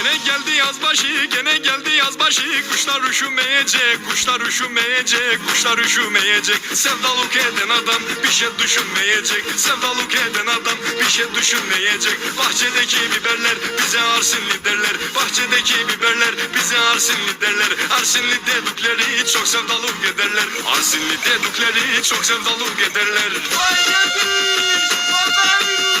Gene geldi yazbaşı, gene geldi yazbaşı Kuşlar üşümeyecek, kuşlar üşümeyecek Kuşlar üşümeyecek. Sevdalık eden adam bir şey düşünmeyecek. Sevdalık eden adam bir şey düşünmeyecek. Bahçedeki biberler bize Arsinli derler Bahçedeki biberler bize Arsinli derler Arsinli dedikleri çok sevdalık ederler. Arsinli dedikleri çok sevdalık ederler. Vay gelmiş. Vatanım.